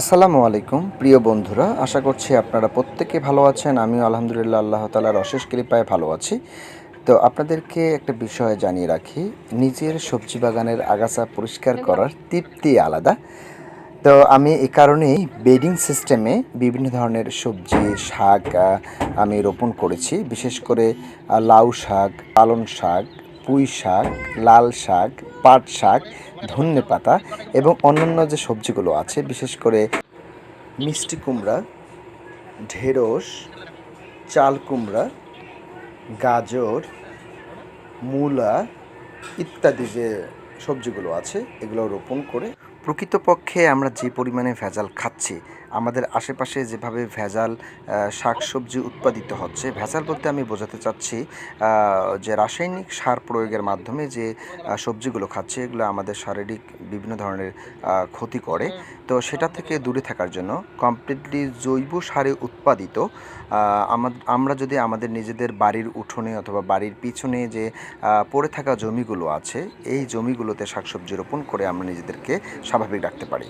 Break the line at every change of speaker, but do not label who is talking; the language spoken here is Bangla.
আসসালামু আলাইকুম প্রিয় বন্ধুরা। আশা করছি আপনারা প্রত্যেকে ভালো আছেন। আমিও আলহামদুলিল্লাহ আল্লাহ তালার অশেষ কৃপায় ভালো আছি। তো আপনাদেরকে একটা বিষয় জানিয়ে রাখি। নিজের সবজি বাগানের আগাছা পরিষ্কার করার তৃপ্তি আলাদা। তো আমি এ কারণেই বেডিং সিস্টেমে বিভিন্ন ধরনের সবজি শাক আমি রোপণ করেছি। বিশেষ করে লাউ শাক পালন শাক পুঁই শাক, লাল শাক, পাট শাক, ধনে পাতা এবং অন্যান্য যে সবজিগুলো আছে, বিশেষ করে মিষ্টি কুমড়া, ঢেঁড়স, চাল কুমড়া, গাজর, মূলা ইত্যাদি যে সবজিগুলো আছে, এগুলো রোপণ করে প্রকৃতপক্ষে আমরা যে পরিমাণে ভেজাল খাচ্ছি আমাদের আশেপাশে যেভাবে ভেজাল শাকসবজি উৎপাদিত হচ্ছে, ভেজাল বলতে আমি বোঝাতে চাচ্ছি যে রাসায়নিক সার প্রয়োগের মাধ্যমে যে সবজিগুলো খাচ্ছে, এগুলো আমাদের শারীরিক বিভিন্ন ধরনের ক্ষতি করে। তো সেটা থেকে দূরে থাকার জন্য কমপ্লিটলি জৈব সারে উৎপাদিত আমরা যদি আমাদের নিজেদের বাড়ির উঠোনে অথবা বাড়ির পিছনে যে পড়ে থাকা জমিগুলো আছে, এই জমিগুলোতে শাকসবজি রোপণ করে আমরা নিজেদেরকে স্বাভাবিক রাখতে পারি।